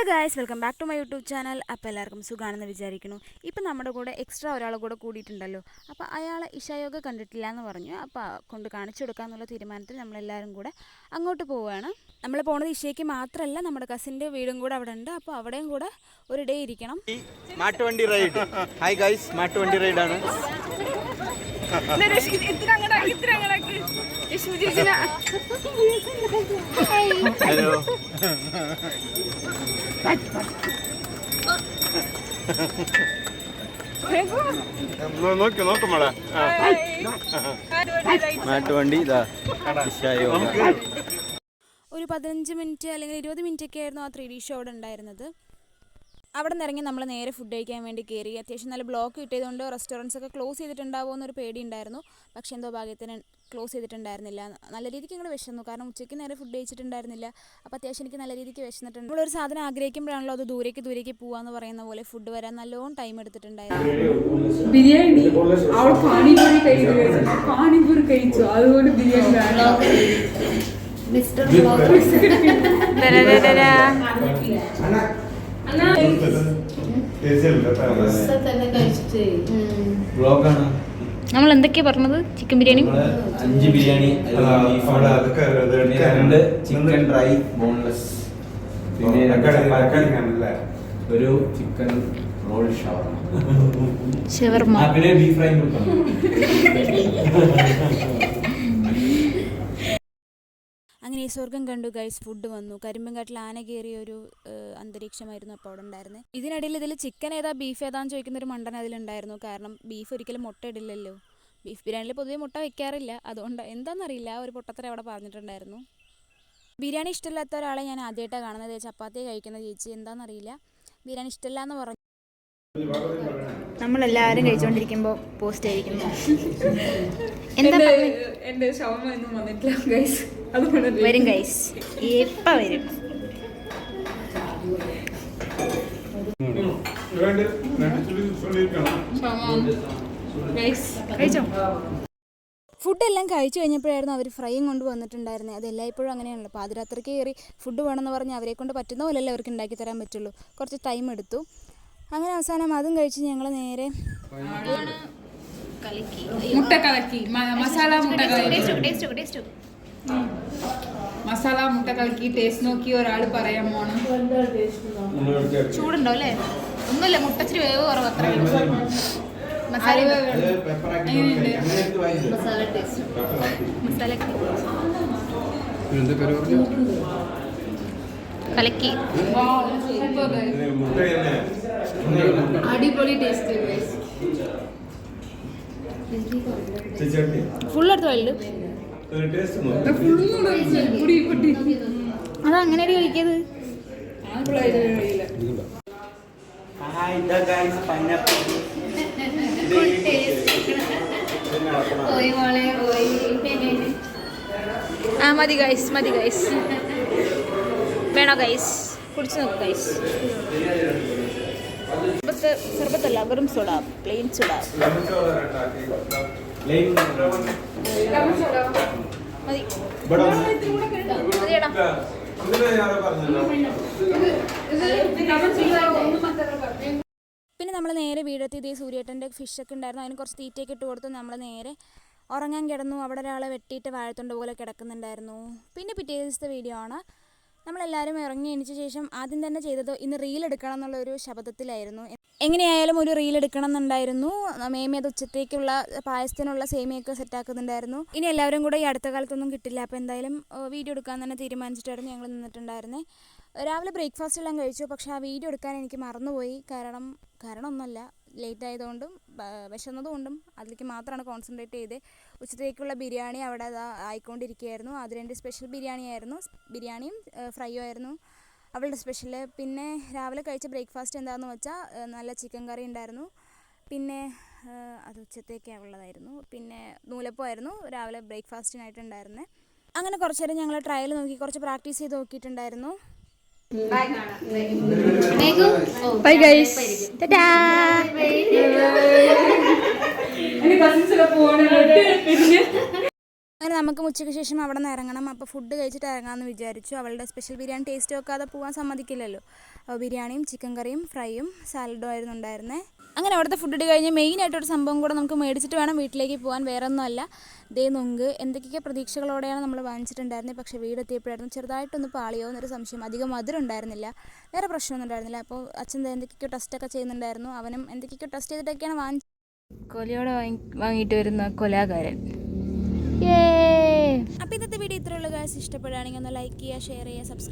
Hello guys welcome back to my YouTube channel അപ്പോൾ എല്ലാവർക്കും സുഖമാണെന്ന് വിചാരിക്കുന്നു. ഇപ്പം നമ്മുടെ കൂടെ എക്സ്ട്രാ ഒരാളെ കൂടെ കൂടിയിട്ടുണ്ടല്ലോ. അപ്പോൾ അയാൾ ഇഷായോഗ കണ്ടിട്ടില്ല എന്ന് പറഞ്ഞു അപ്പോൾ കൊണ്ട് കാണിച്ചു കൊടുക്കാമെന്നുള്ള തീരുമാനത്തിൽ നമ്മളെല്ലാവരും കൂടെ അങ്ങോട്ട് പോവുകയാണ്. നമ്മൾ പോണത് ഇഷയ്ക്ക് മാത്രമല്ല നമ്മുടെ കസിന്റെ വീടും കൂടെ അവിടെ ഉണ്ട്. അപ്പോൾ അവിടെയും കൂടെ ഒരു ഡേ ഇരിക്കണം. മാട്ടുവണ്ടി റൈഡ് ഹായ് ഗൈസ് മാട്ടുവണ്ടി റൈഡാണ് ഹലോ നോക്കി നോക്കും മോളെ. മാട്ടുവണ്ടി ഇതാ. ഇഷായോ ഒരു പതിനഞ്ച് മിനിറ്റ് അല്ലെങ്കിൽ ഇരുപത് മിനിറ്റ് ഒക്കെ ആയിരുന്നു ആ ത്രീ ഡി ഷോ അവിടെ ഉണ്ടായിരുന്നത്. അവിടെ നിന്ന് ഇറങ്ങി നമ്മൾ നേരെ ഫുഡ് കഴിക്കാൻ വേണ്ടി കയറി അത്യാവശ്യം നല്ല ബ്ലോക്ക് കിട്ടിയതുകൊണ്ട് റെസ്റ്റോറന്റ്സ് ഒക്കെ ക്ലോസ് ചെയ്തിട്ടുണ്ടാവുമോ എന്നൊരു പേടി ഉണ്ടായിരുന്നു പക്ഷേ എന്തോ ഭാഗ്യത്തിന് ക്ലോസ് ചെയ്തിട്ടുണ്ടായിരുന്നില്ല. നല്ല രീതിക്ക് ഇങ്ങോട്ട് വിശന്നു. കാരണം ഉച്ചയ്ക്ക് നേരെ ഫുഡ് കഴിച്ചിട്ടുണ്ടായിരുന്നില്ല. അപ്പോൾ അത്യാവശ്യം എനിക്ക് നല്ല രീതിക്ക് വിശന്നിട്ടുണ്ട്. നമ്മളൊരു സാധനം ആഗ്രഹിക്കുമ്പോഴാണല്ലോ അത് ദൂരേക്ക് ദൂരേക്ക് പോകാന്ന് പറയുന്ന പോലെ ഫുഡ് വരാൻ നല്ലോണം ടൈം എടുത്തിട്ടുണ്ടായിരുന്നു ബിരിയാണി? അവൾ പാനിപൂരി കഴിച്ചു. പാനിപൂരി കഴിച്ചു. അതുകൊണ്ട് ബിരിയാണി ബ്ലോഗാണ് നമ്മൾ എന്തൊക്കെയാ പറഞ്ഞത്? ചിക്കൻ ബിരിയാണി? അഞ്ച് ബിരിയാണി രണ്ട് ചിക്കൻ ഡ്രൈ ബോൺലെസ്. പിന്നെ ഒരു ചിക്കൻ റോൾ ഷവർമ. ഷവർമ. പിന്നെ ബീഫ് ഫ്രൈ കൊടുക്കണം. അങ്ങനെ ഈ സ്വർഗം കണ്ടു ഗൈസ് ഫുഡ് വന്നു. കരിമ്പൻകാട്ടിൽ ആന കയറിയ ഒരു അന്തരീക്ഷമായിരുന്നു അപ്പോൾ അവിടെ ഉണ്ടായിരുന്നത് ഇതിനിടയിൽ ഇതിൽ ചിക്കൻ ഏതാ ബീഫ് ഏതാന്ന് ചോദിക്കുന്ന ഒരു മണ്ടൻ അതിലുണ്ടായിരുന്നു. കാരണം ബീഫ് ഒരിക്കലും മുട്ട ഇടില്ലല്ലോ. ബീഫ് ബിരിയാണിയിൽ പൊതുവെ മുട്ട വെക്കാറില്ല. അതുകൊണ്ട് എന്താണെന്നറിയില്ല ഒരു പൊട്ടത്തര അവിടെ പറഞ്ഞിട്ടുണ്ടായിരുന്നു. ബിരിയാണി ഇഷ്ടമില്ലാത്ത ഒരാളെ ഞാൻ ആദ്യമായിട്ടാണ് കാണുന്നത്. ചപ്പാത്തി കഴിക്കുന്ന ചേച്ചി. എന്താണെന്നറിയില്ല ബിരിയാണി ഇഷ്ടമില്ല എന്ന് പറഞ്ഞു നമ്മളെല്ലാവരും കഴിച്ചുകൊണ്ടിരിക്കുമ്പോൾ പോസ്റ്റ് ആയിരിക്കുന്നു. എന്റെ ഷവർമ ഒന്നും വന്നിട്ടില്ല ഗൈസ് അതുകൊണ്ട് വരും ഗൈസ് എപ്പ വരും. കഴിച്ചോ? ഫുഡെല്ലാം കഴിച്ചു കഴിഞ്ഞപ്പോഴായിരുന്നു അവർ ഫ്രൈയും കൊണ്ട് വന്നിട്ടുണ്ടായിരുന്നത് അത് എല്ലായ്പ്പോഴും അങ്ങനെയാണല്ലോ. പാതിരാത്രിക്ക് കയറി ഫുഡ് വേണമെന്ന് പറഞ്ഞ് അവരെ കൊണ്ട് പറ്റുന്ന പോലെയല്ലേ അവർക്ക് ഉണ്ടാക്കി തരാൻ പറ്റുള്ളൂ. കുറച്ച് ടൈം എടുത്തു. അങ്ങനെ അവസാനം അതും കഴിച്ച് ഞങ്ങൾ നേരെ മുട്ട കലക്കി. മസാല മുട്ട കലക്കി. മസാല മുട്ട കലക്കി ടേസ്റ്റ് നോക്കി ഒരാൾ പറയാൻ പോണം. ചൂടുണ്ടോ അല്ലേ? ഒന്നുമില്ല മുട്ടച്ചിരി വേവ് കുറവ് അത്ര മസാല മസാല ടേസ്റ്റ് കലക്കി. അടിപൊളി ടേസ്റ്റ് ഗൈസ് ഫുൾ എടുത്ത് പൊടി അത് അങ്ങനെ ഗൈസ് പൈനാപ്പിൾ ആ മതി ഗൈസ് മതി ഗൈസ് വേണോ ഗൈസ് കുടിച്ചു നോക്ക് ഗൈസ് സർബത്ത് സർബത്തല്ല വെറും സോഡ പ്ലെയിൻ സോഡ മതി. മതിയെടാ. പിന്നെ നമ്മൾ നേരെ വീടെത്തി. ഇതേ സൂര്യേട്ടന്റെ ഫിഷൊക്കെ ഉണ്ടായിരുന്നു. അതിന് കുറച്ച് തീറ്റയൊക്കെ ഇട്ട് കൊടുത്ത്. നമ്മൾ നേരെ ഉറങ്ങാൻ കിടന്നു. അവിടെ ഒരാളെ വെട്ടിയിട്ട് വാഴത്തൊണ്ട് പോലെ കിടക്കുന്നുണ്ടായിരുന്നു. പിന്നെ പിറ്റേ ദിവസത്തെ വീഡിയോ ആണ്. നമ്മളെല്ലാവരും ഇറങ്ങി എണിച്ച ശേഷം ആദ്യം തന്നെ ചെയ്തത് ഇന്ന് റീൽ എടുക്കണം എന്നുള്ള ഒരു ശബ്ദത്തിലായിരുന്നു എങ്ങനെയായാലും ഒരു റീൽ എടുക്കണം എന്നുണ്ടായിരുന്നു. മേമി അത് ഉച്ചത്തേക്കുള്ള പായസത്തിനുള്ള സേമിയൊക്കെ സെറ്റാക്കുന്നുണ്ടായിരുന്നു ഇനി എല്ലാവരും കൂടെ ഈ അടുത്ത കാലത്തൊന്നും കിട്ടില്ല. അപ്പോൾ എന്തായാലും വീഡിയോ എടുക്കാൻ തന്നെ തീരുമാനിച്ചിട്ടായിരുന്നു ഞങ്ങൾ നിന്നിട്ടുണ്ടായിരുന്നേ. രാവിലെ ബ്രേക്ക്ഫാസ്റ്റ് എല്ലാം കഴിച്ചു. പക്ഷേ ആ വീഡിയോ എടുക്കാൻ എനിക്ക് മറന്നുപോയി. കാരണം കാരണം ഒന്നുമല്ല ലേറ്റ് ആയതുകൊണ്ടും വിശന്നതുകൊണ്ടും അതിലേക്ക് മാത്രമാണ് കോൺസെൻട്രേറ്റ് ചെയ്ത്. ഉച്ചത്തേക്കുള്ള ബിരിയാണി അവിടെ അതാ ആയിക്കൊണ്ടിരിക്കുകയായിരുന്നു. രണ്ട് സ്പെഷ്യൽ ബിരിയാണി ആയിരുന്നു. ബിരിയാണിയും ഫ്രൈയും ആയിരുന്നു അവളുടെ സ്പെഷ്യൽ പിന്നെ രാവിലെ കഴിച്ച ബ്രേക്ക്ഫാസ്റ്റ് എന്താണെന്ന് വെച്ചാൽ നല്ല ചിക്കൻ കറി ഉണ്ടായിരുന്നു. പിന്നെ അത് ഉച്ചത്തേക്കേ ഉള്ളതായിരുന്നു. പിന്നെ നൂലപ്പമായിരുന്നു രാവിലെ ബ്രേക്ക്ഫാസ്റ്റിനായിട്ടുണ്ടായിരുന്നത് അങ്ങനെ കുറച്ച് നേരം ഞങ്ങൾ ട്രയൽ നോക്കി കുറച്ച് പ്രാക്ടീസ് ചെയ്ത് നോക്കിയിട്ടുണ്ടായിരുന്നു. ബൈ ഗൈസ് എന്റെ കസിൻസ് ഒക്കെ പോവാണ് പിന്നെ അങ്ങനെ നമുക്ക് ഉച്ചയ്ക്ക് ശേഷം അവിടെ നിന്ന് ഇറങ്ങണം. അപ്പോൾ ഫുഡ് കഴിച്ചിട്ട് ഇറങ്ങാമെന്ന് വിചാരിച്ചു. അവളുടെ സ്പെഷ്യൽ ബിരിയാണി ടേസ്റ്റ് വെക്കാതെ പോകാൻ സമ്മതിക്കില്ലല്ലോ. അപ്പോൾ ബിരിയാണിയും ചിക്കൻ കറിയും ഫ്രൈയും സാലഡും ആയിരുന്നു ഉണ്ടായിരുന്നത് അങ്ങനെ അവിടുത്തെ ഫുഡ് ഇട്ട് കഴിഞ്ഞ് ഒരു സംഭവം കൂടെ നമുക്ക് മേടിച്ചിട്ട് വേണം വീട്ടിലേക്ക് പോകാൻ വേറെ ഒന്നുമല്ല ദേ നൊങ്ക് എന്തൊക്കെയൊക്കെ പ്രതീക്ഷകളോടെയാണ് നമ്മൾ വാങ്ങിച്ചിട്ടുണ്ടായിരുന്നത് പക്ഷേ വീടെത്തിയപ്പോഴായിരുന്നു ചെറുതായിട്ടൊന്ന് പാളിയോ എന്നൊരു സംശയം. അധികം മധുരം ഉണ്ടായിരുന്നില്ല. വേറെ പ്രശ്നമൊന്നും ഉണ്ടായിരുന്നില്ല. അപ്പോൾ അച്ഛൻ ദേ എന്തൊക്കെയൊക്കെ ടെസ്റ്റൊക്കെ ചെയ്യുന്നുണ്ടായിരുന്നു. അവനും എന്തൊക്കെയൊക്കെ ടെസ്റ്റ് ചെയ്തിട്ടൊക്കെയാണ് വാങ്ങി കൊലയോടെ വാങ്ങി വാങ്ങിയിട്ട് വരുന്ന കൊലാകാരൻ അപ്പോൾ ഇന്നത്തെ വീഡിയോ ഇത്രയുള്ള കാര്യം ഇഷ്ടപ്പെടുകയാണെങ്കിൽ ഒന്ന് ലൈക്ക് ചെയ്യുക ഷെയർ ചെയ്യുക സബ്സ്ക്രൈബ്